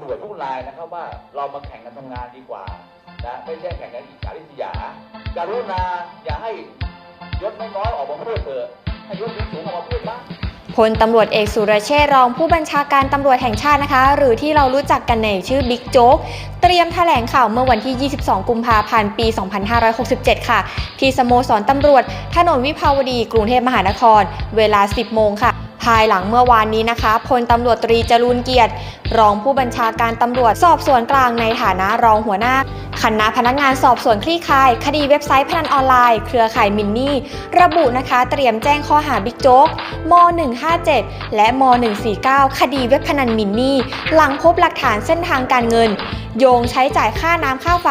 ำรวจทุกรายนะครับว่าเรามาแข่งกันทำงานดีกว่านะไม่ใช่แข่งกันอิจฉาริษยาการุณาอย่าให้ยศน้อยออกมาพูดเถอะให้ยศสูงออกมาพูดบ้างพลตำรวจเอกสุรเชษรองผู้บัญชาการตำรวจแห่งชาตินะคะ หรือที่เรารู้จักกันในชื่อบิ๊กโจ๊กเตรียมแถลงข่าวเมื่อวันที่ 22 กุมภาพันธ์ ปี 2567 ค่ะ ที่สโมสรตำรวจ ถนนวิภาวดี กรุงเทพมหานคร เวลา 10 โมงค่ะ ภายหลังเมื่อวานนี้นะคะพลตำรวจตรีจรูนเกียรติ รองผู้บัญชาการตำรวจสอบสวนกลางในฐานะรองหัวหน้าคณะพนักงานสอบสวนคลี่คลาย คดีเว็บไซต์พนันออนไลน์ เครือข่ายมินนี่ ระบุนะคะเตรียมแจ้งข้อหาบิ๊กโจ๊กม 157 และม 149 คดีเว็บพนันมินนี่ หลังพบหลักฐานเส้นทางการเงิน โยงใช้จ่ายค่าน้ำค่าไฟ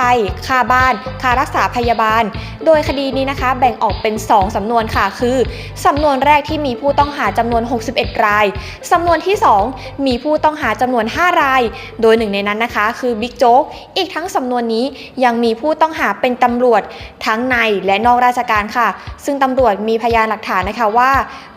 ค่าบ้าน ค่ารักษาพยาบาล โดยคดีนี้นะคะ แบ่งออกเป็น 2 สำนวนค่ะคือสำนวนแรกที่มีผู้ต้องหาจำนวน 61 รายสำนวนที่ 2 มีผู้ต้องหาจำนวน5ราย โดยหนึ่งในนั้นนะคะ คือบิ๊กโจ๊ก อีกทั้งสำนวนนี้ยังมีผู้ต้องหาเป็นตำรวจทั้งในและนอกราชการค่ะ ซึ่งตำรวจมีพยานหลักฐานนะคะว่า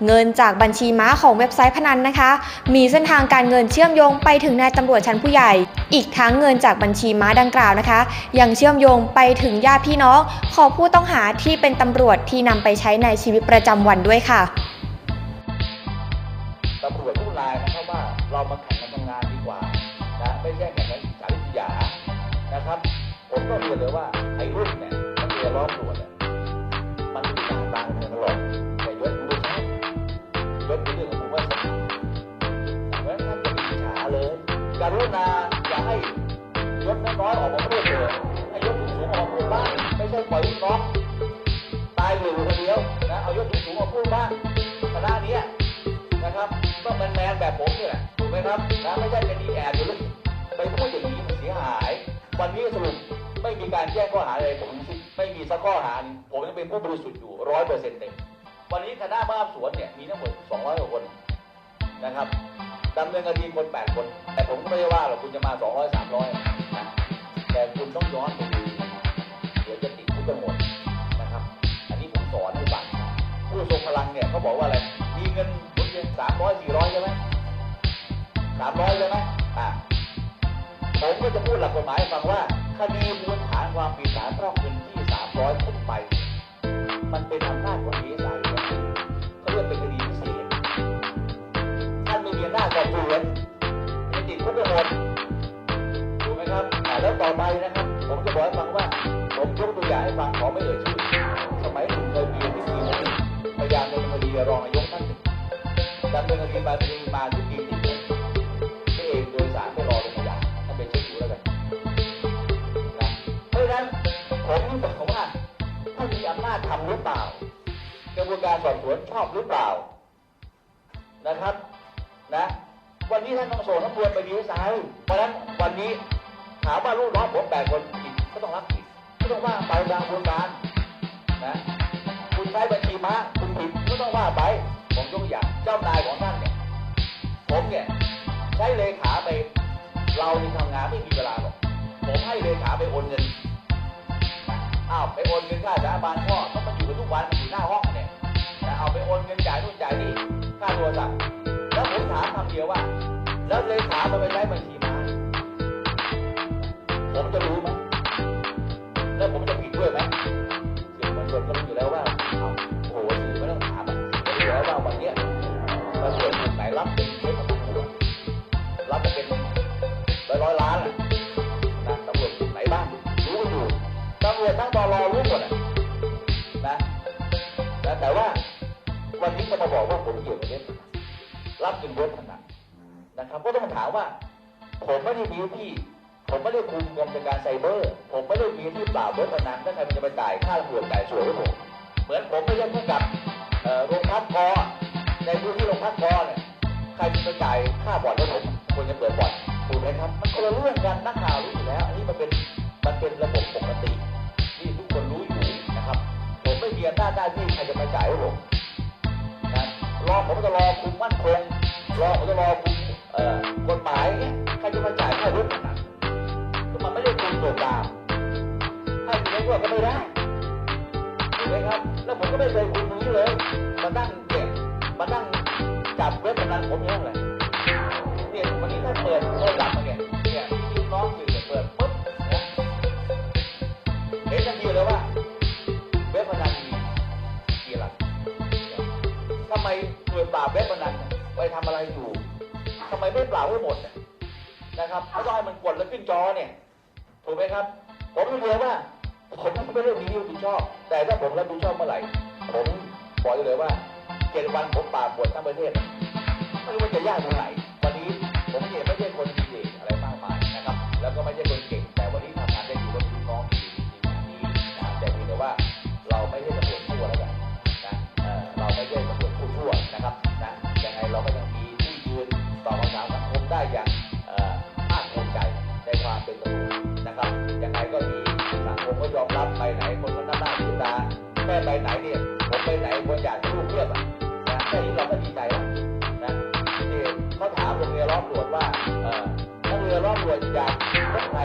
เงินจากบัญชีม้าของเว็บไซต์พนันนะคะ มีเส้นทางการเงินเชื่อมโยงไปถึงนายตำรวจชั้นผู้ใหญ่ อีกทั้งเงินจากบัญชีม้าดังกล่าวนะคะ ยังเชื่อมโยงไปถึงญาติพี่น้องของผู้ต้องหาที่เป็นตำรวจที่นำไปใช้ในชีวิตประจำวันด้วยค่ะตำรวจทุกรายนะครับว่าเรามาแข่งกันทำงาน ดีกว่นใช่แข่งกันอิจฉาริษยานะครับ ผมก็เรียนเลยว่าไอ้รุ่นเนี่ยมันเรียนร้องตรวจเนี่ยมันมีการต่างกันหรอกแต่ยศรู้ใช่ยศเป็นเรื่องของผมว่าสนาเพราะฉะนั้นท่านจะอิจฉาเลยการุณาอย่าให้ยศน้อยๆออกมาพูดเถอะให้ยศสูงๆออกมาพูดบ้างไม่ใช่ปล่อยน้องตายอยู่คนเดียวนะเอายศสูงๆมาพูดบ้างคณะนี้นะครับก็แมนแมนแบบผมนี่แหละถูกไหมครับนะไม่ใช่เป็นดี การแจ้งข้อหาอะไรผมไม่มีสักข้อหา ผมยังเป็นผู้บริสุทธิ์อยู่ร้อยเปอร์เซ็นต์เต็มวันนี้คณะบ้าสวนเนี่ยมีทั้งหมดสองร้อยกว่าคนนะครับดำเนินคดีคนแปดคน แต่ผมก็ไม่ได้ว่าหรอกคุณจะมาสองร้อยสามร้อยนะแต่คุณต้องย้อนไปดูเดี๋ยวจะติดคุกกันหมดนะครับ อันนี้ผมสอนให้ฟังผู้ทรงพลังเนี่ยเขาบอกว่าอะไร มีเงินหมุนเวียนสามร้อยสี่ร้อยใช่ไหมสามร้อยใช่ไหมอะผมก็จะพูดหลักกฎหมายฟังว่าคดีมูลฐาน ความผิดฐานฟอกเงินที่สามร้อยขึ้นไป มันเป็นอำนาจของเอสไอเขาเรียกเป็นคดีพิเศษท่านไม่มีอำนาจสอบสวนจะติดคุกไปหมดถูกไหมครับแล้วต่อไปนะครับ ผมจะบอกให้ฟังว่า ผมยกตัวอย่างให้ฟังขอไม่เอ่ยชื่อสมัยผมเคยมีที่ทีมพยายามเนินคดีรองนายกท่านหนึ่งดำเนินคดีมาคดีมาที่ปีติดเลยที่ อบสวนชอบหรือเปล่านะครับนะวันนี้ท่านต้องส่งตำรวจไปดีไซน์เพราะนั้นวันนี้ถามว่าลูกน้องผมแปดคนผิดก็ต้องรับผิดก็ต้องว่าไปตามกระบวนการนะคุณใช้บัญชีม้าคุณผิดก็ต้องว่าไปผมยกตัวอย่างเจ้านายของท่านเนี่ยผมเนี่ยใช้เลขาไป เรานี่ทำงานไม่มีเวลาหรอกผมให้เลขาไปโอนเงินอ้าวไปโอนเงินค่าสถาบันพ่อต้องมาอยู่กันทุกวัน รศัพท์ แล้วผมถามคำเดียวว่า แล้วเลขามันไปใช้บัญชีม้าผมจะรู้ไหมแล้วผมจะ จะมาบอกว่าผมเกี่ยวกับเว็บรับเงินเว็บพนันนะครับ ก็ต้องถามว่า ผมไม่ได้มีที่ ผมไม่ได้คุมกองจัดการไซเบอร์ ผมไม่ได้มีที่ปราบเว็บพนันถ้าใครมันจะมาจ่ายค่าตำรวจจ่ายสวยให้ผมเหมือนผมไม่ใช่ผู้กับโรงพักกอในพื้นที่โรงพักกอเนี่ยใครจะมาจ่ายค่าบ่อนให้ผมควรจะเปิดบ่อนถูกไหมครับ มันคนละเรื่องกันนักข่าวรู้อยู่แล้วอันนี้มันเป็นมันเป็นระบบปกติ ที่ทุกคนรู้อยู่นะครับ ผมไม่มีอำนาจหน้าที่ใครจะมาจ่ายให้ผม รอผมจะรอคุมมั่นคง รอผมจะรอคุมกฎหมายเนี่ยใครจะมาจ่ายค่าเว็บพนันก็มันไม่ได้คุมตัวกลางให้คุณเล็กว่าก็ไม่ได้ถูกไหมครับ แล้วผมก็ไม่เคยคุมตรงนี้เลย มานั่งเนี่ยมานั่งจับเว็บพนันผมอย่างเลยเนี่ยวันนี้ถ้าเปิดโทรศัพท์มาเนี่ยเนี่ยเปิดปุ๊บนะ อะไรอยู่ทำไมไม่เปล่าบไว้หมดนะครับไม่ต้องให้มันกดแล้วขึ้นจอเนี่ยถูกไหมครับ ผมเรียนว่าผมไม่ได้มีนิ้วผิดชอบ แต่ถ้าผมรับผิดชอบเมื่อไหร่ ผมบอกเลยว่าเจ็ดวันผมปราบปวดทั้งประเทศไม่รู้ว่าจะยากตรงไหน ไปไหนเนี่ยผมไปไหนคนอยากให้ลูกเทียบอะนะแค่นี้เราก็ดีใจแล้วนะที่เขาถามโรงเรียนรอบตรวจว่าเออนักเรียนรอบตรวจอยากพบใคร